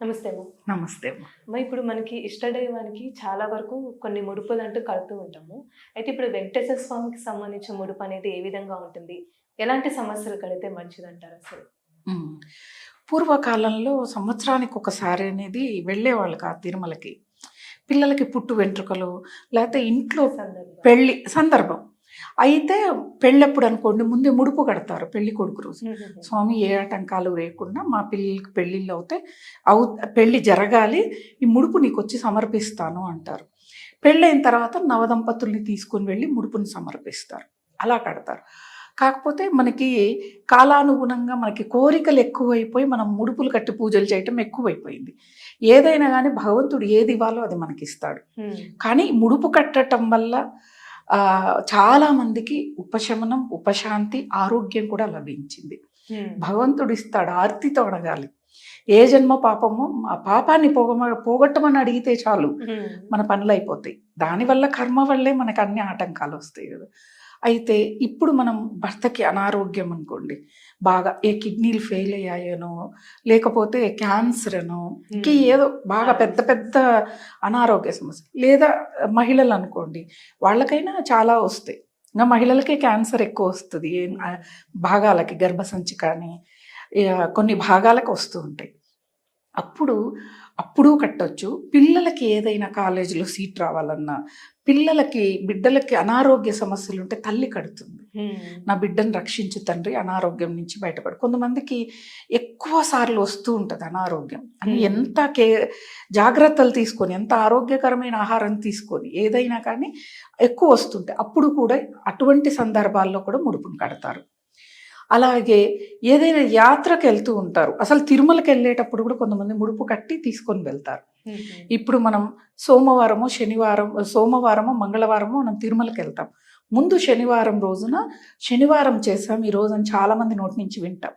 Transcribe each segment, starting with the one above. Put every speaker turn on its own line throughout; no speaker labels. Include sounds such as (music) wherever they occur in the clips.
నమస్తే
నమస్తే అమ్మ.
ఇప్పుడు మనకి ఇష్టదైవానికి చాలా వరకు కొన్ని ముడుపులు అంటూ కడుతూ ఉంటాము. అయితే ఇప్పుడు వెంకటేశ్వర స్వామికి సంబంధించిన ముడుపు అనేది ఏ విధంగా ఉంటుంది? ఎలాంటి సమస్యలు కడితే మంచిది అంటారు అసలు.
పూర్వకాలంలో సంవత్సరానికి ఒకసారి అనేది వెళ్ళేవాళ్ళు కాదు తిరుమలకి. పిల్లలకి పుట్టు వెంట్రుకలు లేకపోతే ఇంట్లో పెళ్ళి సందర్భం. అయితే పెళ్ళెప్పుడు అనుకోండి ముందే ముడుపు కడతారు పెళ్ళి కొడుకు రోజు. స్వామి ఏ ఆటంకాలు లేకుండా మా పిల్లలకి పెళ్ళిళ్ళు అవుతే అవు పెళ్ళి జరగాలి ఈ ముడుపు నీకు వచ్చి సమర్పిస్తాను అంటారు. పెళ్ళైన తర్వాత నవదంపతుల్ని తీసుకుని వెళ్ళి ముడుపుని సమర్పిస్తారు. అలా కడతారు. కాకపోతే మనకి కాలానుగుణంగా మనకి కోరికలు ఎక్కువైపోయి మనం ముడుపులు కట్టి పూజలు చేయటం ఎక్కువైపోయింది. ఏదైనా కానీ భగవంతుడు ఏది ఇవ్వాలో అది మనకి ఇస్తాడు కానీ ముడుపు కట్టడం వల్ల చాలా మందికి ఉపశమనం ఉపశాంతి ఆరోగ్యం కూడా లభించింది. భగవంతుడు ఇస్తాడు ఆర్తితో అడగాలి. ఏ జన్మ పాపమో ఆ పాపాన్ని పోగమ పోగొట్టమని అడిగితే చాలు. మన పనులు అయిపోతాయి దానివల్ల కర్మ వల్లే మనకు అన్ని ఆటంకాలు వస్తాయి కదా. అయితే ఇప్పుడు మనం భర్తకి అనారోగ్యం అనుకోండి బాగా ఏ కిడ్నీలు ఫెయిల్ అయ్యాయనో లేకపోతే క్యాన్సర్ అనో ఇంక ఏదో బాగా పెద్ద పెద్ద అనారోగ్య సమస్య. లేదా మహిళలు అనుకోండి వాళ్ళకైనా చాలా వస్తాయి. ఇంకా మహిళలకే క్యాన్సర్ ఎక్కువ వస్తుంది భాగాలకి గర్భసంచి కానీ కొన్ని భాగాలకు వస్తూ ఉంటాయి. అప్పుడు అప్పుడు కట్టొచ్చు. పిల్లలకి ఏదైనా కాలేజీలో సీట్ రావాలన్నా పిల్లలకి బిడ్డలకి అనారోగ్య సమస్యలు ఉంటే తల్లి కడుతుంది. నా బిడ్డను రక్షించు తండ్రి అనారోగ్యం నుంచి బయటపడు. కొంతమందికి ఎక్కువ సార్లు వస్తూ ఉంటుంది అనారోగ్యం. అని. ఎంత కే జాగ్రత్తలు తీసుకొని ఎంత ఆరోగ్యకరమైన ఆహారం తీసుకొని ఏదైనా కానీ ఎక్కువ వస్తుంటే అప్పుడు కూడా అటువంటి సందర్భాల్లో కూడా ముడుపును కడతారు. అలాగే ఏదైనా యాత్రకు వెళ్తూ ఉంటారు. అసలు తిరుమలకి వెళ్ళేటప్పుడు కూడా కొంతమంది ముడుపు కట్టి తీసుకొని వెళ్తారు. ఇప్పుడు మనం సోమవారము శనివారం సోమవారము మంగళవారము మనం తిరుమలకి వెళ్తాం. ముందు శనివారం రోజున శనివారం చేసాం ఈ రోజు అని చాలా మంది నోటి నుంచి వింటాం.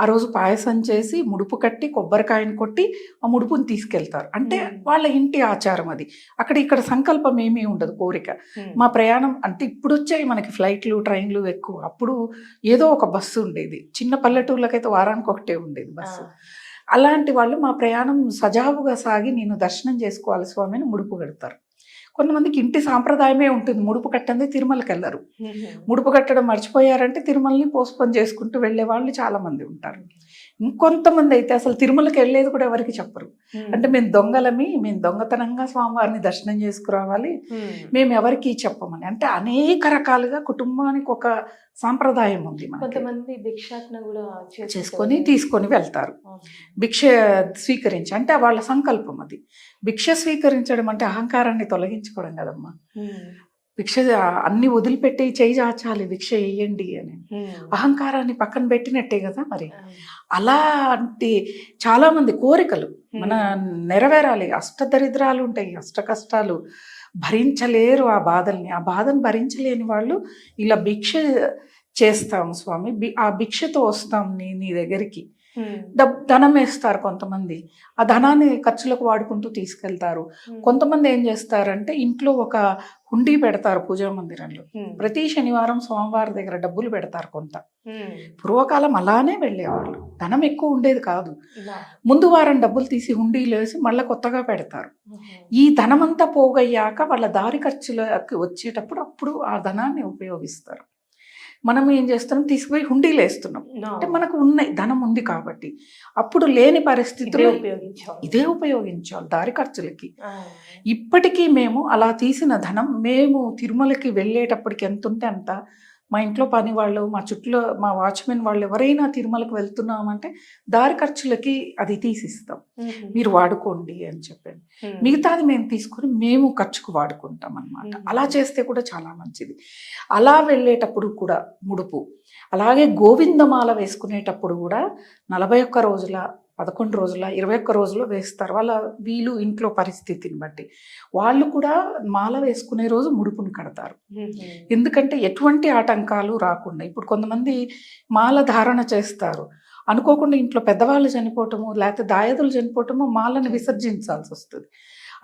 ఆ రోజు పాయసం చేసి ముడుపు కట్టి కొబ్బరికాయను కొట్టి ఆ ముడుపుని తీసుకెళ్తారు. అంటే. వాళ్ళ ఇంటి ఆచారం అది. అక్కడ ఇక్కడ సంకల్పం ఏమీ ఉండదు కోరిక. మా ప్రయాణం అంటే ఇప్పుడు వచ్చాయి మనకి ఫ్లైట్లు ట్రైన్లు ఎక్కువ. అప్పుడు ఏదో ఒక బస్సు ఉండేది. చిన్న పల్లెటూర్లకైతే వారానికి ఒకటే ఉండేది బస్సు. అలాంటి వాళ్ళు మా ప్రయాణం సజావుగా సాగి నేను దర్శనం చేసుకోవాలి స్వామి అని ముడుపు కడతారు. కొంతమందికి ఇంటి సాంప్రదాయమే ఉంటుంది. ముడుపు కట్టంది తిరుమలకి వెళ్ళరు ముడుపు కట్టడం మర్చిపోయారంటే తిరుమలని పోస్ట్పోన్ చేసుకుంటూ వెళ్ళే వాళ్ళు చాలా మంది ఉంటారు. ఇంకొంతమంది అయితే అసలు తిరుమలకి వెళ్ళేది కూడా ఎవరికి చెప్పరు అంటే మేము దొంగలమి మేము దొంగతనంగా స్వామివారిని దర్శనం చేసుకురావాలి మేము ఎవరికి చెప్పమని అంటే అనేక రకాలుగా కుటుంబానికి ఒక సాంప్రదాయం ఉంది.
కొంతమంది భిక్షాటన కూడా
చేసుకొని. తీసుకొని వెళ్తారు. భిక్ష స్వీకరించి అంటే వాళ్ళ సంకల్పం అది భిక్ష స్వీకరించడం అంటే అహంకారాన్ని తొలగించుకోవడం కదమ్మా. భిక్ష అన్ని వదిలిపెట్టి చేయి చాచాలి భిక్ష వేయండి అని. అహంకారాన్ని పక్కన పెట్టినట్టే కదా మరి. అలాంటి చాలా మంది కోరికలు మన నెరవేరాలి. అష్టదరిద్రాలు ఉంటాయి అష్ట కష్టాలు భరించలేరు ఆ బాధల్ని. ఆ బాధను భరించలేని వాళ్ళు ఇలా భిక్ష చేస్తాం స్వామి. ఆ భిక్షతో వస్తాం నీ నీ దగ్గరికి. ధనం వేస్తారు కొంతమంది ఆ ధనాన్ని ఖర్చులకు వాడుకుంటూ తీసుకెళ్తారు. కొంతమంది ఏం చేస్తారంటే ఇంట్లో ఒక హుండీ పెడతారు పూజా మందిరంలో. ప్రతి శనివారం సోమవారం దగ్గర డబ్బులు పెడతారు కొంత. పూర్వకాలం అలానే వెళ్ళేవాళ్ళు ధనం ఎక్కువ ఉండేది కాదు. ముందు వారం డబ్బులు తీసి హుండీలో వేసి మళ్ళీ కొత్తగా పెడతారు. ఈ ధనమంతా పోగయ్యాక వాళ్ళ దారి ఖర్చులకి వచ్చేటప్పుడు అప్పుడు ఆ ధనాన్ని ఉపయోగిస్తారు మనం ఏం చేస్తున్నాం? తీసుకుపోయి హుండీలు వేస్తున్నాం. అంటే మనకు ఉన్నాయి ధనం ఉంది కాబట్టి. అప్పుడు లేని పరిస్థితుల్లో ఇదే ఉపయోగించాలి. దారి ఖర్చులకి. ఇప్పటికీ మేము అలా తీసిన ధనం మేము తిరుమలకి వెళ్ళేటప్పటికి ఎంత ఉంటే అంత మా ఇంట్లో పని వాళ్ళు మా చుట్టూ మా వాచ్మెన్ వాళ్ళు ఎవరైనా తిరుమలకు వెళ్తున్నామంటే దారి ఖర్చులకి అది తీసిస్తాం. మీరు వాడుకోండి అని చెప్పాను. మిగతాది మేము తీసుకొని మేము ఖర్చుకు వాడుకుంటాం అన్నమాట
మ్మ్.
అలా చేస్తే కూడా చాలా మంచిది అలా వెళ్ళేటప్పుడు కూడా ముడుపు అలాగే గోవిందమాల వేసుకునేటప్పుడు కూడా నలభై ఒక్క రోజుల పదకొండు రోజుల ఇరవై ఒక్క రోజులు వేస్తారు. వాళ్ళ వీలు ఇంట్లో పరిస్థితిని బట్టి. వాళ్ళు కూడా మాల వేసుకునే రోజు ముడుపును కడతారు. ఎందుకంటే ఎటువంటి ఆటంకాలు రాకుండా ఇప్పుడు కొంతమంది మాల ధారణ చేస్తారు. అనుకోకుండా ఇంట్లో పెద్దవాళ్ళు చనిపోవటము లేకపోతే దాయదులు చనిపోవటము మాలను విసర్జించాల్సి వస్తుంది.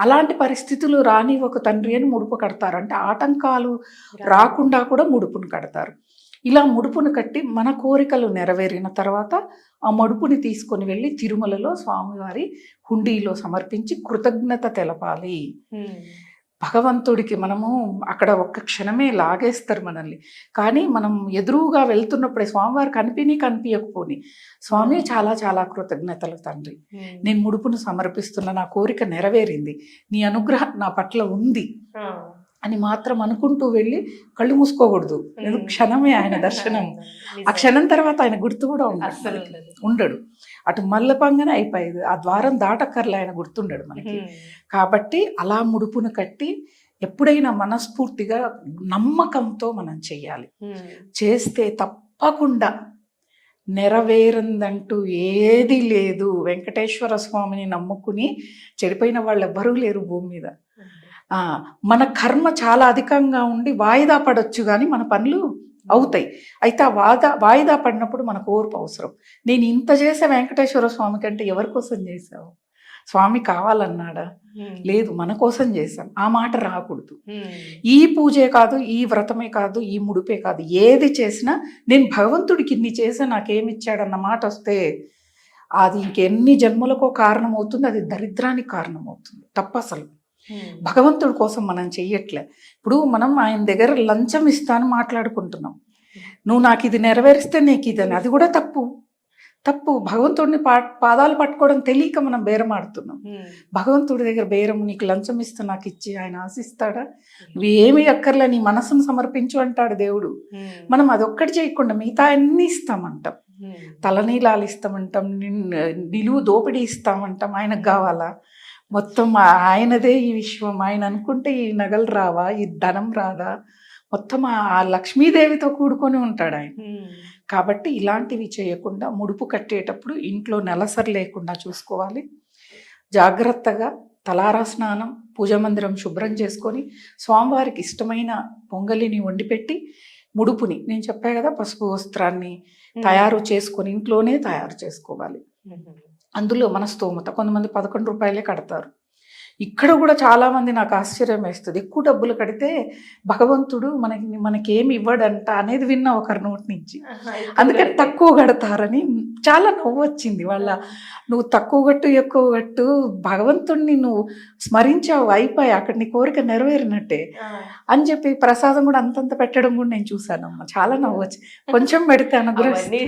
అలాంటి పరిస్థితులు రాని ఒక తండ్రి అని ముడుపు కడతారు. అంటే ఆటంకాలు రాకుండా కూడా ముడుపును కడతారు. ఇలా ముడుపును కట్టి మన కోరికలు నెరవేరిన తర్వాత ఆ ముడుపుని తీసుకొని వెళ్ళి తిరుమలలో స్వామివారి హుండీలో సమర్పించి కృతజ్ఞత తెలపాలి. భగవంతుడికి మనము అక్కడ ఒక్క క్షణమే లాగేస్తారు మనల్ని కానీ మనం ఎదురుగా వెళ్తున్నప్పుడే స్వామివారు కనిపిని కనిపించకపోని స్వామి చాలా చాలా కృతజ్ఞతలు తండ్రి. నేను ముడుపును సమర్పిస్తున్న నా కోరిక నెరవేరింది నీ అనుగ్రహం నా పట్ల ఉంది. అని మాత్రం అనుకుంటూ వెళ్ళి కళ్ళు మూసుకోకూడదు. క్షణమే ఆయన (laughs) దర్శనం. ఆ క్షణం తర్వాత ఆయన గుర్తు కూడా
ఉండదు
ఉండడు. అటు మల్లపంగానే అయిపోయేది. ఆ ద్వారం దాటక్కర్లే ఆయన గుర్తుండడు మనకి. కాబట్టి అలా ముడుపును కట్టి ఎప్పుడైనా మనస్ఫూర్తిగా నమ్మకంతో మనం చెయ్యాలి. చేస్తే తప్పకుండా నెరవేరందంటూ ఏది లేదు. వెంకటేశ్వర స్వామిని నమ్ముకుని చెడిపోయిన వాళ్ళు ఎవ్వరూ లేరు భూమి మీద. మన కర్మ చాలా అధికంగా ఉండి వాయిదా పడొచ్చు కానీ మన పనులు అవుతాయి. అయితే ఆ వాదా వాయిదా పడినప్పుడు మనకు ఓర్పు అవసరం. నేను ఇంత చేసే వెంకటేశ్వర స్వామి కంటే ఎవరి కోసం చేశావు? స్వామి కావాలన్నాడా. లేదు మన కోసం చేశాం. ఆ మాట రాకూడదు. ఈ పూజే కాదు ఈ వ్రతమే కాదు ఈ ముడిపే కాదు. ఏది చేసినా నేను భగవంతుడికి ఇన్ని చేసా నాకేమిచ్చాడన్న మాట వస్తే అది ఇంకెన్ని జన్మలకో కారణం అవుతుంది అది దరిద్రానికి కారణం అవుతుంది తప్ప అసలు. భగవంతుడి కోసం మనం చెయ్యట్లే. ఇప్పుడు మనం ఆయన దగ్గర లంచం ఇస్తాను మాట్లాడుకుంటున్నాం. నువ్వు నాకు ఇది నెరవేరిస్తే నీకు ఇదని అది కూడా తప్పు. తప్పు. భగవంతుడిని పా పాదాలు పట్టుకోవడం తెలియక మనం బేరం ఆడుతున్నాం. భగవంతుడి దగ్గర బేరం నీకు లంచం ఇస్తే నాకు ఇచ్చి ఆయన ఆశిస్తాడా? నువ్వు ఏమి అక్కర్లే నీ మనసును సమర్పించు అంటాడు దేవుడు. మనం అదొక్కటి చేయకుండా మిగతా అన్ని ఇస్తామంటాం. తలనీలాలు ఇస్తామంటాం నిలువు దోపిడీ ఇస్తామంటాం. ఆయనకు కావాలా? మొత్తం ఆయనదే ఈ విశ్వం. ఆయన అనుకుంటే ఈ నగలు రావా ఈ ధనం రాదా? మొత్తం ఆ- లక్ష్మీదేవితో కూడుకొని ఉంటాడు ఆయన. కాబట్టి ఇలాంటివి చేయకుండా ముడుపు కట్టేటప్పుడు ఇంట్లో నెలసరి లేకుండా చూసుకోవాలి. జాగ్రత్తగా తలారా స్నానం పూజ మందిరం శుభ్రం చేసుకొని స్వామివారికి ఇష్టమైన పొంగలిని వండిపెట్టి ముడుపుని నేను చెప్పా కదా పసుపు వస్త్రాన్ని తయారు చేసుకొని ఇంట్లోనే తయారు చేసుకోవాలి. అందులో మన స్తోమత. కొంతమంది పదకొండు రూపాయలే కడతారు. ఇక్కడ కూడా చాలా మంది నాకు ఆశ్చర్యం వేస్తుంది. ఎక్కువ డబ్బులు కడితే భగవంతుడు మనకి మనకేమి ఇవ్వడంట అనేది విన్నా ఒకరి నోటి నుంచి. అందుకని తక్కువ కడతారని చాలా నవ్వు వచ్చింది వాళ్ళ నువ్వు తక్కువ గట్టు ఎక్కువ గట్టు భగవంతుడిని నువ్వు స్మరించావు అయిపోయి అక్కడ నీ కోరిక నెరవేరినట్టే. అని చెప్పి ప్రసాదం కూడా అంతంత పెట్టడం కూడా నేను చూశానమ్మా. చాలా నవ్వు వచ్చి కొంచెం పెడితే
కాబట్టి.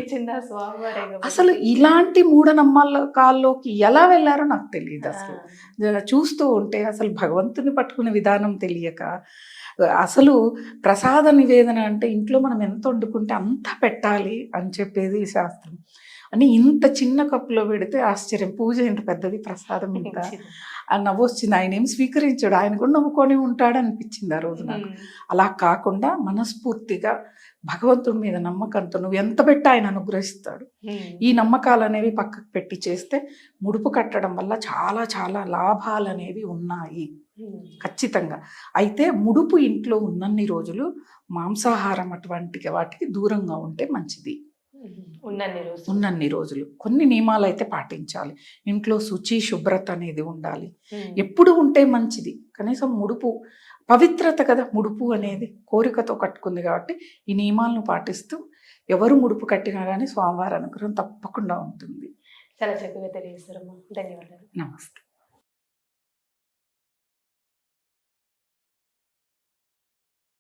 అసలు ఇలాంటి మూఢనమ్మకాల్లోకి ఎలా వెళ్ళారో నాకు తెలియదు అసలు. చూస్తూ ఉంటే అసలు భగవంతుని పట్టుకునే విధానం తెలియక అసలు ప్రసాద నివేదన అంటే ఇంట్లో మనం ఎంత వండుకుంటే అంత పెట్టాలి అని చెప్పేది ఈ శాస్త్రం. అని ఇంత చిన్న కప్పులో పెడితే ఆశ్చర్యం. పూజ ఇంత పెద్దది ప్రసాదం ఇంత. అని నవ్వొచ్చింది. ఆయన ఏం స్వీకరించాడు? ఆయన కూడా నవ్వుకొని ఉంటాడు అనిపించింది ఆ రోజు నాకు. అలా కాకుండా మనస్ఫూర్తిగా భగవంతుడి మీద నమ్మకంతో నువ్వు ఎంత పెట్టి ఆయన అనుగ్రహిస్తాడు. ఈ నమ్మకాలు అనేవి పక్కకు పెట్టి చేస్తే ముడుపు కట్టడం వల్ల చాలా చాలా లాభాలు అనేవి ఉన్నాయి. ఖచ్చితంగా. అయితే ముడుపు ఇంట్లో ఉన్నన్ని రోజులు మాంసాహారం అటువంటి వాటికి దూరంగా ఉంటే మంచిది.
ఉన్నన్ని రోజులు.
ఉన్నన్ని రోజులు. కొన్ని నియమాలు అయితే పాటించాలి. ఇంట్లో శుచి శుభ్రత అనేది ఉండాలి. ఎప్పుడు ఉంటే మంచిది. కనీసం ముడుపు పవిత్రత కదా ముడుపు అనేది కోరికతో కట్టుకుంది కాబట్టి ఈ నియమాలను పాటిస్తూ ఎవరు ముడుపు కట్టినా కానీ స్వామివారి అనుగ్రహం తప్పకుండా ఉంటుంది.
చాలా చక్కగా తెలియజేస్తారమ్మా ధన్యవాదాలు.
నమస్తే.